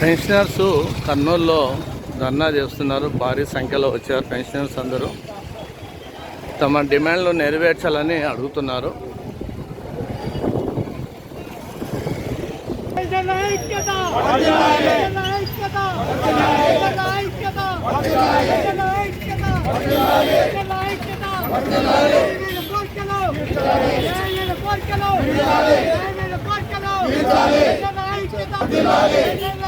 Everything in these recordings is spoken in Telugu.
పెన్షనర్స్ కర్నూలులో ధర్నా చేస్తున్నారు. భారీ సంఖ్యలో వచ్చారు పెన్షనర్స్ అందరూ. తమ డిమాండ్లు నెరవేర్చాలని అడుగుతున్నారు. జన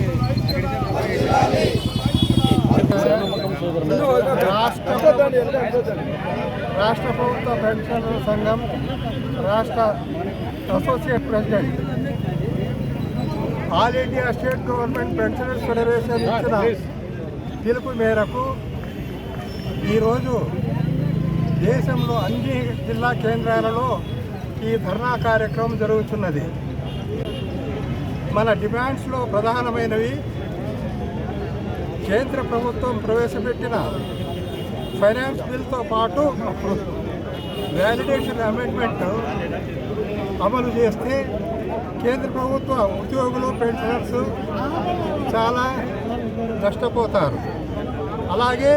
రాష్ట్ర ప్రభుత్వ పెన్షన్ సంఘం రాష్ట్ర associate president. All India state government pensioners federation ఇచ్చిన పిలుపు మేరకు ఈరోజు దేశంలో అన్ని జిల్లా కేంద్రాలలో ఈ ధర్నా కార్యక్రమం జరుగుతున్నది. మన డిమాండ్స్లో ప్రధానమైనవి కేంద్ర ప్రభుత్వం ప్రవేశపెట్టిన ఫైనాన్స్ బిల్తో పాటు వ్యాలిడేషన్ అమెండ్మెంట్ అమలు చేస్తే కేంద్ర ప్రభుత్వ ఉద్యోగులు పెన్షనర్స్ చాలా నష్టపోతారు. అలాగే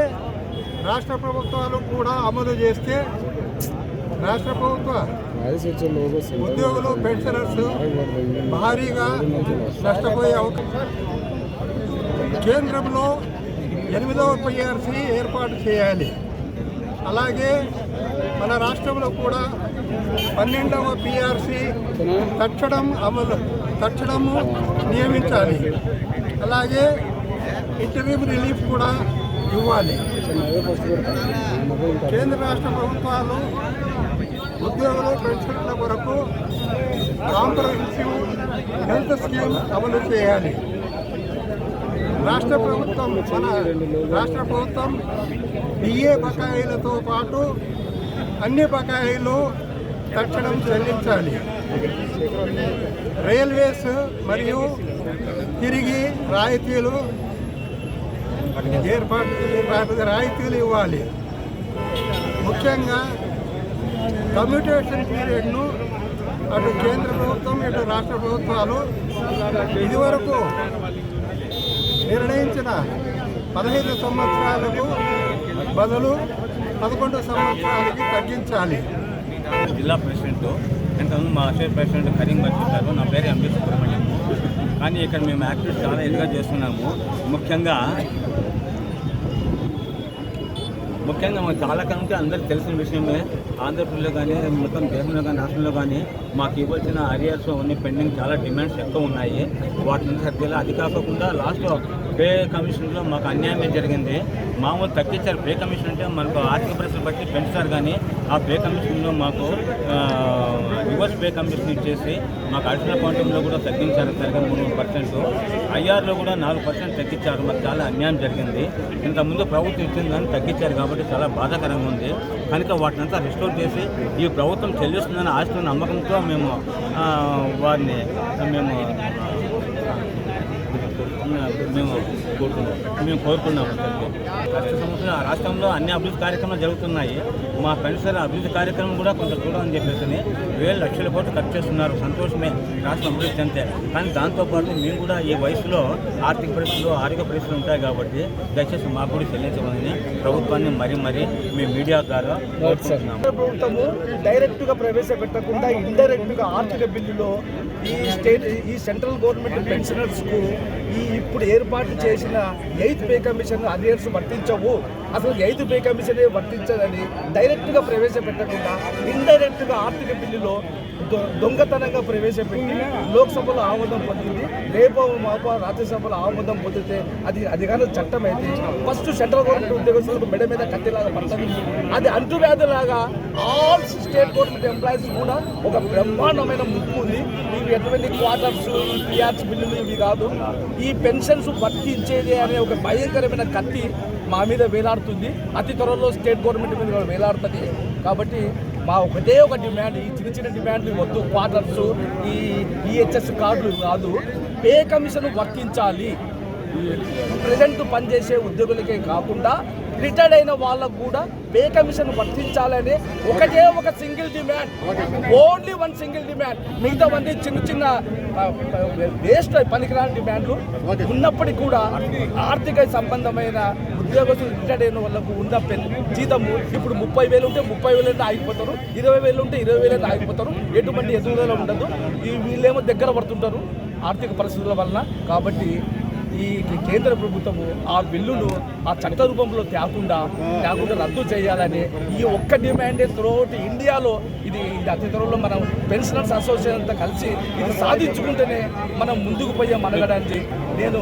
రాష్ట్ర ప్రభుత్వాలు కూడా అమలు చేస్తే రాష్ట్ర ప్రభుత్వ ఉద్యోగులు పెన్షనర్స్ భారీగా నష్టపోయే అవకాశం. కేంద్రంలో ఎనిమిదవ పిఆర్సీ ఏర్పాటు చేయాలి. అలాగే మన రాష్ట్రంలో కూడా పన్నెండవ పిఆర్సీ తక్షణం అమలు తక్షణము నియమించాలి. అలాగే ఇంటర్వ్యూ రిలీఫ్ కూడా ఇవ్వాలి. కేంద్ర రాష్ట్ర ప్రభుత్వాలు ఉద్యోగులు పెన్షన్ల కొరకు కాంప్రహెన్సివ్ హెల్త్ స్కీమ్ అమలు చేయాలి. రాష్ట్ర ప్రభుత్వం మన రాష్ట్ర ప్రభుత్వం బిఏ బకాయిలతో పాటు అన్ని బకాయిలు తక్షణం చెల్లించాలి. రైల్వేస్ మరియు తిరిగి రాయితీలు ఏర్పాటు రాయితీలు ఇవ్వాలి. ముఖ్యంగా కమ్యూటేషన్ పీరియడ్ను అటు కేంద్ర ప్రభుత్వం ఇటు రాష్ట్ర ప్రభుత్వాలు ఇదివరకు నిర్ణయించిన పదహైదు సంవత్సరాలకు బదులు పదకొండు సంవత్సరాలకి తగ్గించాలి. జిల్లా ప్రెసిడెంట్ ఇంతకుముందు మా స్టేట్ ప్రెసిడెంట్ కరీం గారు నా పేరు ఎంపీ సుబ్రహ్మణ్యం. కానీ ఇక్కడ మేము యాక్టివిటీ చాలా ఇదిగా చేస్తున్నాము. ముఖ్యంగా ముఖ్యంగా మాకు చాలా కనుక అందరికీ తెలిసిన విషయమే ఆంధ్రప్రదేశ్లో కానీ మొత్తం దేశంలో కానీ రాష్ట్రంలో కానీ మాకు ఇవ్వాల్సిన అరియర్స్ అన్ని పెండింగ్ చాలా డిమాండ్స్ ఎక్కువ ఉన్నాయి. వాటి నుంచి సరిగ్గా అది కాకుండా లాస్ట్ పే కమిషన్లో మాకు అన్యాయం జరిగింది? మామూలు తగ్గించారు. పే కమిషన్ అంటే మనకు ఆర్థిక పరిస్థితులు బట్టి పెంచుతారు కానీ ఆ పే కమిషన్లో మాకు రివర్స్ పే కమిషన్ ఇచ్చేసి మాకు అడిషనల్ క్వాంటంలో కూడా తగ్గించారు. సరిగ్గా మూడు పర్సెంట్ ఐఆర్లో కూడా నాలుగు పర్సెంట్ తగ్గించారు. మాకు చాలా అన్యాయం జరిగింది. ఇంతకుముందు ప్రభుత్వం ఇచ్చింది కానీ తగ్గించారు కాబట్టి చాలా బాధాకరంగా ఉంది. కనుక వాటినంతా రిస్టోర్ చేసి ఈ ప్రభుత్వం చెల్లిస్తుందని ఆశతో నమ్మకంతో మేము వారిని మేము మేము కోరుకున్నాం మేము కోరుకున్నాం కష్ట సంవత్సరం ఆ రాష్ట్రంలో అన్ని అభివృద్ధి కార్యక్రమాలు జరుగుతున్నాయి. మా పెన్షన్ అభివృద్ధి కార్యక్రమం కూడా కొంత చూడాలని చెప్పేసి వేల లక్షల కోట్లు ఖర్చు చేస్తున్నారు. సంతోషమే. రాష్ట్రం అభివృద్ధి అంతే కానీ దాంతోపాటు మేము కూడా ఈ వయసులో ఆర్థిక పరిస్థితులు ఆరోగ్య పరిస్థితులు ఉంటాయి కాబట్టి దయచేసి మాకు కూడా చెల్లించమని ప్రభుత్వాన్ని మరీ మరీ మీ మీడియా ద్వారా ప్రభుత్వము డైరెక్ట్గా ప్రవేశపెట్టకుండా ఇండైరెక్ట్గా ఆర్థిక బిల్లులో ఈ స్టేట్ ఈ సెంట్రల్ గవర్నమెంట్ పెన్షనర్స్కు ఈ ఇప్పుడు ఏర్పాటు చేసిన ఎయిత్ పే కమిషన్ అరియర్స్ వర్తించవు అసలు ఎయిత్ పే కమిషన్ వర్తించదని డైరెక్ట్గా ప్రవేశపెట్టకుండా ఇండైరెక్ట్గా ఆర్థిక బిల్లులో దొ- దొంగతనంగా ప్రవేశపెట్టి లోక్సభలో ఆమోదం పొందింది. రేపో మాపో రాజ్యసభలో ఆమోదం పొందితే అది అది కానీ చట్టం అయితే. ఫస్ట్ సెంట్రల్ గవర్నమెంట్ ఉద్యోగస్తులకు మెడ మీద కత్తిలాగా పడుతుంది అది అంటువ్యాధిలాగా ఆల్ స్టేట్ గవర్నమెంట్ ఎంప్లాయీస్ కూడా ఒక బ్రహ్మాండమైన ముప్పు ఉంది. ఇవి ఎటువంటి క్వార్టర్స్ ఈ పిఆర్స్ బిల్లులు ఇవి కాదు. ఈ పెన్షన్స్ వర్తించేది అనే ఒక భయంకరమైన కత్తి మా మీద వేలాడుతుంది. అతి త్వరలో స్టేట్ గవర్నమెంట్ మీద కూడా వేలాడుతుంది. కాబట్టి మా ఒకటే ఒక డిమాండ్ ఈ చిన్న చిన్న డిమాండ్లు వద్దు క్వార్టర్స్ ఈ ఈహెచ్ఎస్ కార్డులు కాదు. Pay commission వర్తించాలి. ప్రజెంట్ పనిచేసే ఉద్యోగులకే కాకుండా రిటైర్డ్ అయిన వాళ్ళకు కూడా పే కమిషన్ వర్తించాలని ఒకటే ఒక single demand. Only one single demand. మిగతావన్నీ చిన్న చిన్న వేస్ట్ పనికిరాని డిమాండ్లు ఉన్నప్పటికీ కూడా ఆర్థిక సంబంధమైన ఉద్యోగస్తులు రిటైర్డ్ అయిన వాళ్ళకు ఉన్న జీతము? ఇప్పుడు ముప్పై వేలు ఉంటే ముప్పై వేలు అంటే ఆగిపోతారు. ఇరవై వేలు ఉంటే ఇరవై వేలు అంటే ఆగిపోతారు. ఎటువంటి ఎదుగుదల ఉండదు. ఈ వీళ్ళేమో దగ్గర పడుతుంటారు ఆర్థిక పరిస్థితుల వలన. కాబట్టి ఈ కేంద్ర ప్రభుత్వము ఆ బిల్లును ఆ చట్ట రూపంలో తేకుండా తేకుండా రద్దు చేయాలని ఈ ఒక్క డిమాండే త్రూఅవుట్ ఇండియాలో ఇది ఇది అతి త్వరలో మనం పెన్షనర్స్ అసోసియేషన్ అంతా కలిసి ఇది సాధించుకుంటేనే మనం ముందుకు పోయే మనగడానికి నేను